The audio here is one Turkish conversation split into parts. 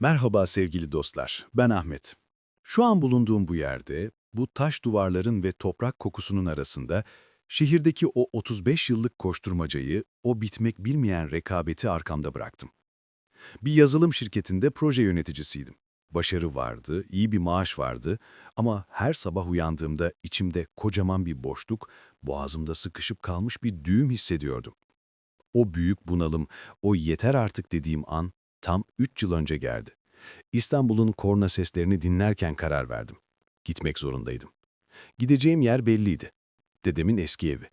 Merhaba sevgili dostlar, ben Ahmet. Şu an bulunduğum bu yerde, bu taş duvarların ve toprak kokusunun arasında, şehirdeki o 35 yıllık koşturmacayı, o bitmek bilmeyen rekabeti arkamda bıraktım. Bir yazılım şirketinde proje yöneticisiydim. Başarı vardı, iyi bir maaş vardı ama her sabah uyandığımda içimde kocaman bir boşluk, boğazımda sıkışıp kalmış bir düğüm hissediyordum. O büyük bunalım, o yeter artık dediğim an tam 3 yıl önce geldi. İstanbul'un korna seslerini dinlerken karar verdim. Gitmek zorundaydım. Gideceğim yer belliydi. Dedemin eski evi.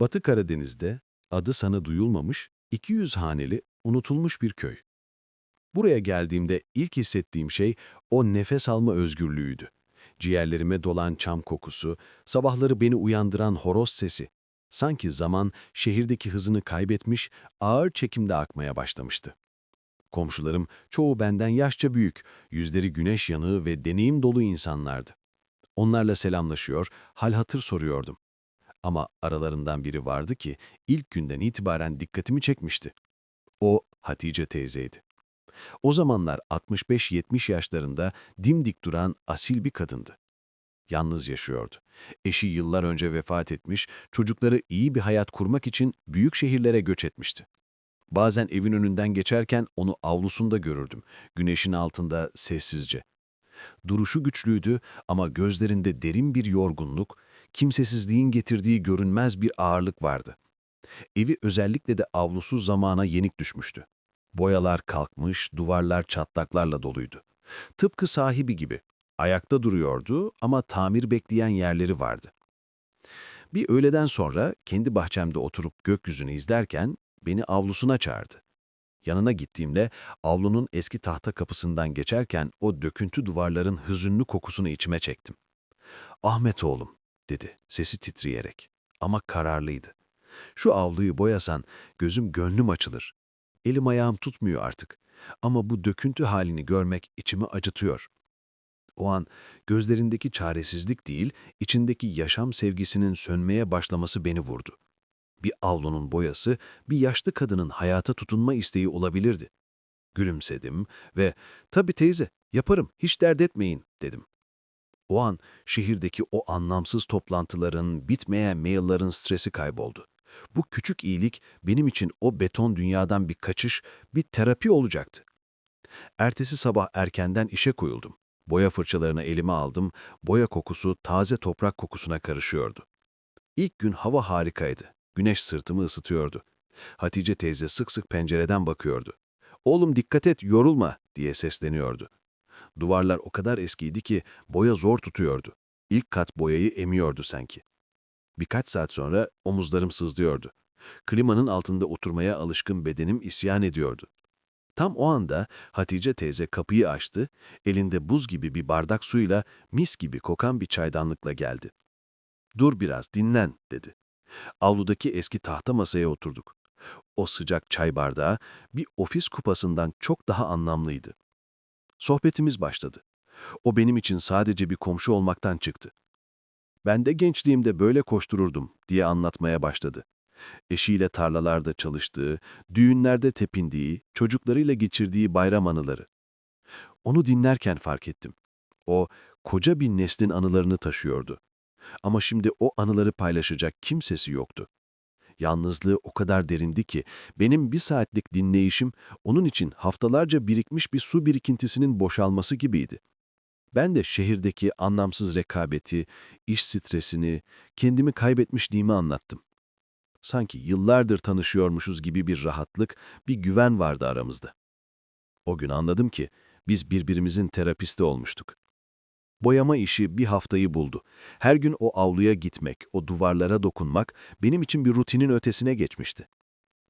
Batı Karadeniz'de adı sana duyulmamış, 200 haneli, unutulmuş bir köy. Buraya geldiğimde ilk hissettiğim şey o nefes alma özgürlüğüydü. Ciğerlerime dolan çam kokusu, sabahları beni uyandıran horoz sesi. Sanki zaman şehirdeki hızını kaybetmiş, ağır çekimde akmaya başlamıştı. Komşularım çoğu benden yaşça büyük, yüzleri güneş yanığı ve deneyim dolu insanlardı. Onlarla selamlaşıyor, hal hatır soruyordum. Ama aralarından biri vardı ki ilk günden itibaren dikkatimi çekmişti. O Hatice teyzeydi. O zamanlar 65-70 yaşlarında dimdik duran asil bir kadındı. Yalnız yaşıyordu. Eşi yıllar önce vefat etmiş, çocukları iyi bir hayat kurmak için büyük şehirlere göç etmişti. Bazen evin önünden geçerken onu avlusunda görürdüm, güneşin altında sessizce. Duruşu güçlüydü ama gözlerinde derin bir yorgunluk, kimsesizliğin getirdiği görünmez bir ağırlık vardı. Evi özellikle de avlusu zamana yenik düşmüştü. Boyalar kalkmış, duvarlar çatlaklarla doluydu. Tıpkı sahibi gibi. Ayakta duruyordu ama tamir bekleyen yerleri vardı. Bir öğleden sonra kendi bahçemde oturup gökyüzünü izlerken beni avlusuna çağırdı. Yanına gittiğimde avlunun eski tahta kapısından geçerken o döküntü duvarların hüzünlü kokusunu içime çektim. Ahmet oğlum, dedi sesi titreyerek ama kararlıydı. Şu avluyu boyasan gözüm gönlüm açılır. Elim ayağım tutmuyor artık ama bu döküntü halini görmek içimi acıtıyor. O an gözlerindeki çaresizlik değil, içindeki yaşam sevgisinin sönmeye başlaması beni vurdu. Bir avlunun boyası, bir yaşlı kadının hayata tutunma isteği olabilirdi. Gülümsedim ve ''Tabii teyze, yaparım, hiç dert etmeyin.'' dedim. O an şehirdeki o anlamsız toplantıların, bitmeyen maillerin stresi kayboldu. Bu küçük iyilik benim için o beton dünyadan bir kaçış, bir terapi olacaktı. Ertesi sabah erkenden işe koyuldum. Boya fırçalarını elime aldım, boya kokusu taze toprak kokusuna karışıyordu. İlk gün hava harikaydı. Güneş sırtımı ısıtıyordu. Hatice teyze sık sık pencereden bakıyordu. ''Oğlum dikkat et, yorulma.'' diye sesleniyordu. Duvarlar o kadar eskiydi ki boya zor tutuyordu. İlk kat boyayı emiyordu sanki. Birkaç saat sonra omuzlarım sızlıyordu. Klimanın altında oturmaya alışkın bedenim isyan ediyordu. Tam o anda Hatice teyze kapıyı açtı, elinde buz gibi bir bardak suyla mis gibi kokan bir çaydanlıkla geldi. ''Dur biraz, dinlen.'' dedi. Avludaki eski tahta masaya oturduk. O sıcak çay bardağı bir ofis kupasından çok daha anlamlıydı. Sohbetimiz başladı. O benim için sadece bir komşu olmaktan çıktı. Ben de gençliğimde böyle koştururdum diye anlatmaya başladı. Eşiyle tarlalarda çalıştığı, düğünlerde tepindiği, çocuklarıyla geçirdiği bayram anıları. Onu dinlerken fark ettim. O, koca bir neslin anılarını taşıyordu. Ama şimdi o anıları paylaşacak kimsesi yoktu. Yalnızlığı o kadar derindi ki benim bir saatlik dinleyişim onun için haftalarca birikmiş bir su birikintisinin boşalması gibiydi. Ben de şehirdeki anlamsız rekabeti, iş stresini, kendimi kaybetmişliğimi anlattım. Sanki yıllardır tanışıyormuşuz gibi bir rahatlık, bir güven vardı aramızda. O gün anladım ki biz birbirimizin terapisti olmuştuk. Boyama işi bir haftayı buldu. Her gün o avluya gitmek, o duvarlara dokunmak benim için bir rutinin ötesine geçmişti.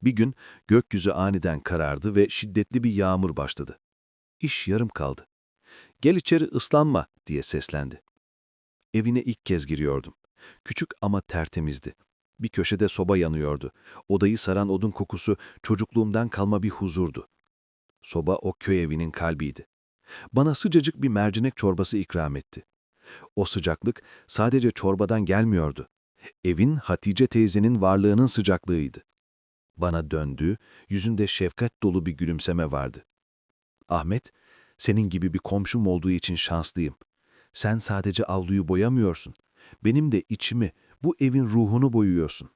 Bir gün gökyüzü aniden karardı ve şiddetli bir yağmur başladı. İş yarım kaldı. Gel içeri ıslanma diye seslendi. Evine ilk kez giriyordum. Küçük ama tertemizdi. Bir köşede soba yanıyordu. Odayı saran odun kokusu çocukluğumdan kalma bir huzurdu. Soba o köy evinin kalbiydi. Bana sıcacık bir mercimek çorbası ikram etti. O sıcaklık sadece çorbadan gelmiyordu. Evin Hatice teyzenin varlığının sıcaklığıydı. Bana döndü, yüzünde şefkat dolu bir gülümseme vardı. Ahmet, Senin gibi bir komşum olduğu için şanslıyım. Sen sadece avluyu boyamıyorsun. Benim de içimi, bu evin ruhunu boyuyorsun.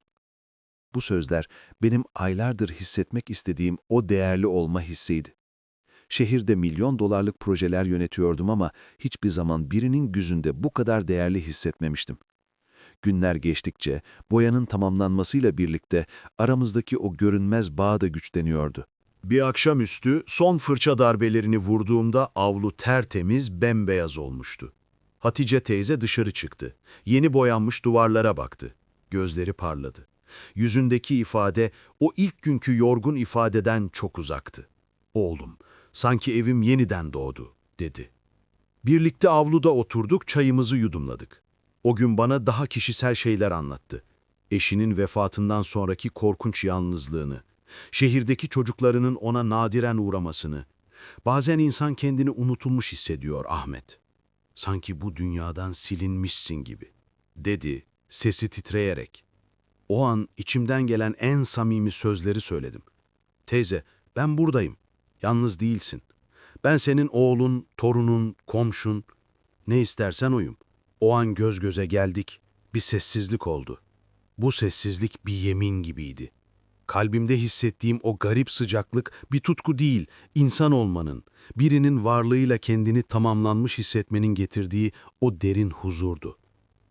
Bu sözler benim aylardır hissetmek istediğim o değerli olma hissiydi. Şehirde milyon dolarlık projeler yönetiyordum ama hiçbir zaman birinin yüzünde bu kadar değerli hissetmemiştim. Günler geçtikçe boyanın tamamlanmasıyla birlikte aramızdaki o görünmez bağ da güçleniyordu. Bir akşamüstü son fırça darbelerini vurduğumda avlu tertemiz, bembeyaz olmuştu. Hatice teyze dışarı çıktı. Yeni boyanmış duvarlara baktı. Gözleri parladı. Yüzündeki ifade o ilk günkü yorgun ifadeden çok uzaktı. Oğlum, sanki evim yeniden doğdu, dedi. Birlikte avluda oturduk, çayımızı yudumladık. O gün bana daha kişisel şeyler anlattı. Eşinin vefatından sonraki korkunç yalnızlığını, şehirdeki çocuklarının ona nadiren uğramasını. Bazen insan kendini unutulmuş hissediyor Ahmet. Sanki bu dünyadan silinmişsin gibi, dedi sesi titreyerek. O an içimden gelen en samimi sözleri söyledim. Teyze, ben buradayım. Yalnız değilsin. Ben senin oğlun, torunun, komşun. Ne istersen oyum. O an göz göze geldik. Bir sessizlik oldu. Bu sessizlik bir yemin gibiydi. Kalbimde hissettiğim o garip sıcaklık bir tutku değil, insan olmanın, birinin varlığıyla kendini tamamlanmış hissetmenin getirdiği o derin huzurdu.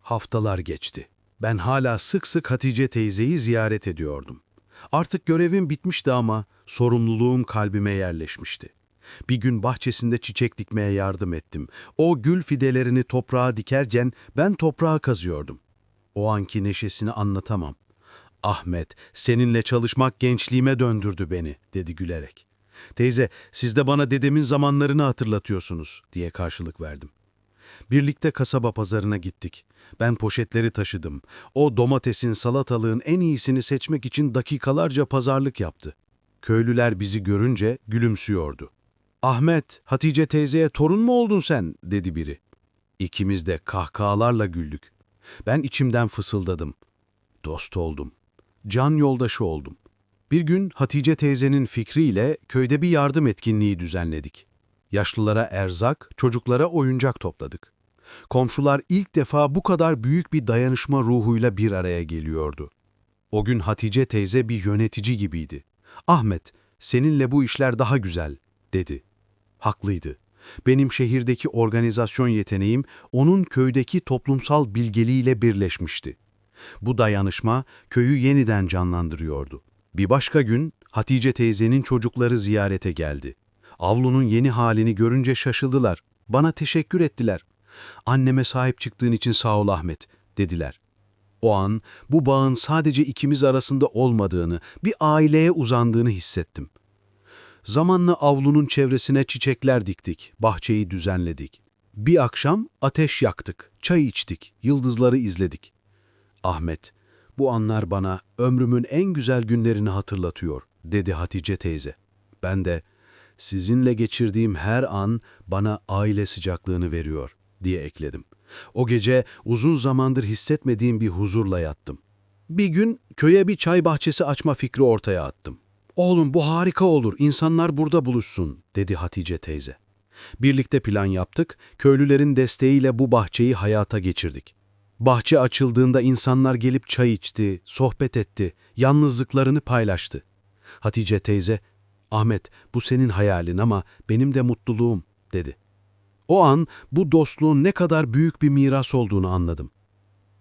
Haftalar geçti. Ben hala sık sık Hatice teyzeyi ziyaret ediyordum. Artık görevim bitmişti ama sorumluluğum kalbime yerleşmişti. Bir gün bahçesinde çiçek dikmeye yardım ettim. O gül fidelerini toprağa dikerken ben toprağa kazıyordum. O anki neşesini anlatamam. Ahmet, seninle çalışmak gençliğime döndürdü beni, dedi gülerek. Teyze, siz de bana dedemin zamanlarını hatırlatıyorsunuz, diye karşılık verdim. Birlikte kasaba pazarına gittik. Ben poşetleri taşıdım. O domatesin, salatalığın en iyisini seçmek için dakikalarca pazarlık yaptı. Köylüler bizi görünce gülümsüyordu. Ahmet, Hatice teyzeye torun mu oldun sen, dedi biri. İkimiz de kahkahalarla güldük. Ben içimden fısıldadım. Dost oldum. Can yoldaşı oldum. Bir gün Hatice teyzenin fikriyle köyde bir yardım etkinliği düzenledik. Yaşlılara erzak, çocuklara oyuncak topladık. Komşular ilk defa bu kadar büyük bir dayanışma ruhuyla bir araya geliyordu. O gün Hatice teyze bir yönetici gibiydi. Ahmet, seninle bu işler daha güzel, dedi. Haklıydı. Benim şehirdeki organizasyon yeteneğim onun köydeki toplumsal bilgeliğiyle birleşmişti. Bu dayanışma köyü yeniden canlandırıyordu. Bir başka gün Hatice teyzenin çocukları ziyarete geldi. Avlunun yeni halini görünce şaşıldılar. Bana teşekkür ettiler. Anneme sahip çıktığın için sağ ol Ahmet, dediler. O an bu bağın sadece ikimiz arasında olmadığını, bir aileye uzandığını hissettim. Zamanla avlunun çevresine çiçekler diktik, bahçeyi düzenledik. Bir akşam ateş yaktık, çay içtik, yıldızları izledik. Ahmet, bu anlar bana ömrümün en güzel günlerini hatırlatıyor, dedi Hatice teyze. Ben de, sizinle geçirdiğim her an bana aile sıcaklığını veriyor, diye ekledim. O gece uzun zamandır hissetmediğim bir huzurla yattım. Bir gün köye bir çay bahçesi açma fikri ortaya attım. Oğlum bu harika olur, insanlar burada buluşsun, dedi Hatice teyze. Birlikte plan yaptık, köylülerin desteğiyle bu bahçeyi hayata geçirdik. Bahçe açıldığında insanlar gelip çay içti, sohbet etti, yalnızlıklarını paylaştı. Hatice teyze, Ahmet bu senin hayalin ama benim de mutluluğum, dedi. O an bu dostluğun ne kadar büyük bir miras olduğunu anladım.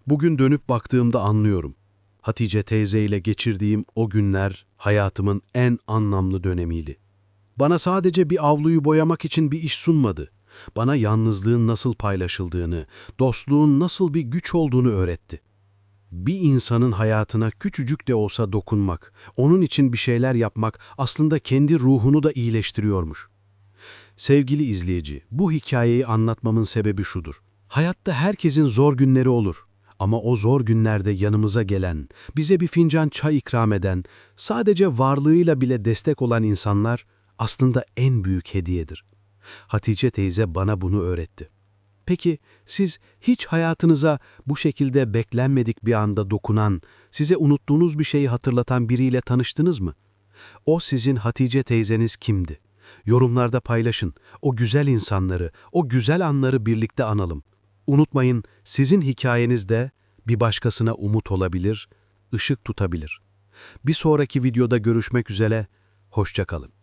Bugün dönüp baktığımda anlıyorum. Hatice teyzeyle geçirdiğim o günler hayatımın en anlamlı dönemiydi. Bana sadece bir avluyu boyamak için bir iş sunmadı. Bana yalnızlığın nasıl paylaşıldığını, dostluğun nasıl bir güç olduğunu öğretti. Bir insanın hayatına küçücük de olsa dokunmak, onun için bir şeyler yapmak aslında kendi ruhunu da iyileştiriyormuş. Sevgili izleyici, bu hikayeyi anlatmamın sebebi şudur. Hayatta herkesin zor günleri olur. Ama o zor günlerde yanımıza gelen, bize bir fincan çay ikram eden, sadece varlığıyla bile destek olan insanlar aslında en büyük hediyedir. Hatice teyze bana bunu öğretti. Peki siz hiç hayatınıza bu şekilde beklenmedik bir anda dokunan, size unuttuğunuz bir şeyi hatırlatan biriyle tanıştınız mı? O sizin Hatice teyzeniz kimdi? Yorumlarda paylaşın. O güzel insanları, o güzel anları birlikte analım. Unutmayın, sizin hikayeniz de bir başkasına umut olabilir, ışık tutabilir. Bir sonraki videoda görüşmek üzere, hoşça kalın.